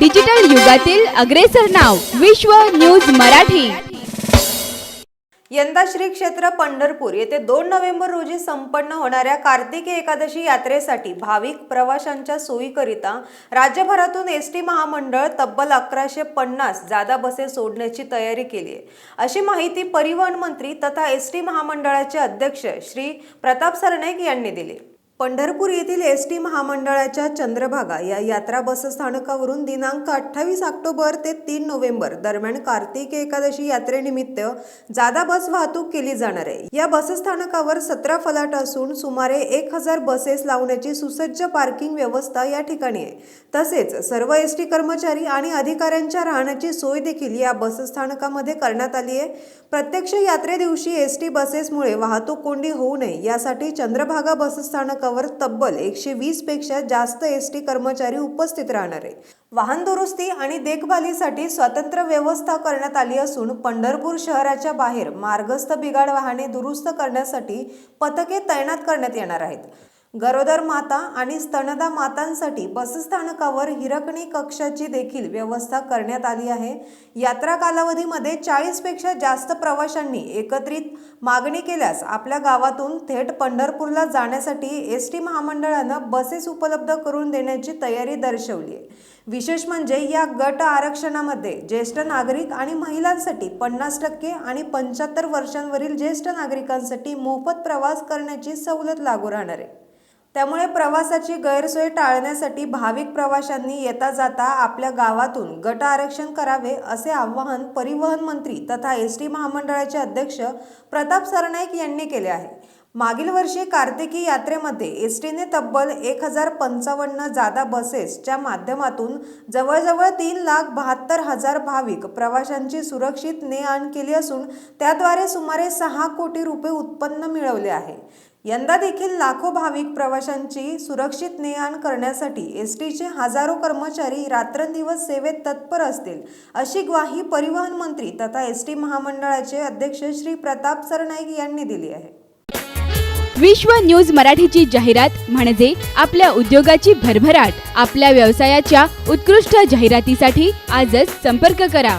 Digital युगातील अग्रेसर नाव विश्व न्यूज मराठी. यंदा श्री क्षेत्र पंढरपूर येथे दोन नोव्हेंबर रोजी संपन्न होणाऱ्या कार्तिकी एकादशी यात्रेसाठी भाविक प्रवाशांच्या सोयीकरिता राज्यभरातून एस टी महामंडळ तब्बल अकराशे पन्नास जादा बसेस सोडण्याची तयारी केली आहे. अशी माहिती परिवहन मंत्री तथा एस टी महामंडळाचे अध्यक्ष श्री प्रताप सरनाईक यांनी दिली. पंढरपूर येथील एस टी महामंडळाच्या चंद्रभागा या यात्रा बसस्थानकावरून दिनांक अठ्ठावीस ऑक्टोबर ते तीन नोव्हेंबर दरम्यान कार्तिक एकादशी यात्रेनिमित्त जादा बस वाहतूक केली जाणार आहे. या बसस्थानकावर सतरा फलाट असून सुमारे एक हजार बसेस लावण्याची सुसज्ज पार्किंग व्यवस्था या ठिकाणी आहे. तसेच सर्व एस टी कर्मचारी आणि अधिकाऱ्यांच्या राहण्याची सोय देखील या बसस्थानकामध्ये करण्यात आली आहे. प्रत्यक्ष यात्रे दिवशी एस टी बसेसमुळे वाहतूक कोंडी होऊ नये यासाठी चंद्रभागा बसस्थानकावर तब्बल एकशे वीसपेक्षा जास्त एस टी कर्मचारी उपस्थित राहणार आहे वाहन दुरुस्ती आणि देखभालीसाठी स्वतंत्र व्यवस्था करण्यात आली असून पंढरपूर शहराच्या बाहेर मार्गस्थ बिघाड वाहने दुरुस्त करण्यासाठी पथके तैनात करण्यात येणार आहेत. गरोदर माता आणि स्तनदा मातांसाठी बसस्थानकावर हिरकणी कक्षाची देखील व्यवस्था करण्यात आली आहे. यात्रा कालावधीमध्ये चाळीसपेक्षा जास्त प्रवाशांनी एकत्रित मागणी केल्यास आपल्या गावातून थेट पंढरपूरला जाण्यासाठी एस टी महामंडळानं बसेस उपलब्ध करून देण्याची तयारी दर्शवली आहे. विशेष म्हणजे या गट आरक्षणामध्ये ज्येष्ठ नागरिक आणि महिलांसाठी पन्नास टक्के आणि पंच्याहत्तर वर्षांवरील ज्येष्ठ नागरिकांसाठी मोफत प्रवास करण्याची सवलत लागू राहणार आहे. त्यामुळे प्रवासाची गैरसोय टाळण्यासाठी भाविक प्रवाशांनी येता जाता आपल्या गावातून गट आरक्षण करावे असे आवाहन परिवहन मंत्री तथा एस टी महामंडळाचे अध्यक्ष प्रताप सरनाईक यांनी केले आहे. मागील वर्षी कार्तिकी यात्रेमध्ये एस टीने तब्बल एक हजार पंचावन्न जादा बसेसच्या माध्यमातून जवळजवळ तीन लाख बहात्तर हजार भाविक प्रवाशांची सुरक्षित ने आण केली असून त्याद्वारे सुमारे सहा कोटी रुपये उत्पन्न मिळवले आहे. यंदा देखील लाखो भाविक प्रवाशांची सुरक्षित ने आण करण्यासाठी एस टीचे हजारो कर्मचारी रात्रंदिवस सेवेत तत्पर असतील अशी ग्वाही परिवहन मंत्री तथा एस टी महामंडळाचे अध्यक्ष श्री प्रताप सरनाईक यांनी दिली आहे. विश्व न्यूज मराठीची जाहिरात म्हणजे आपल्या उद्योगाची भरभराट आपल्या व्यवसायाच्या उत्कृष्ट जाहिरातीसाठी आजच संपर्क करा.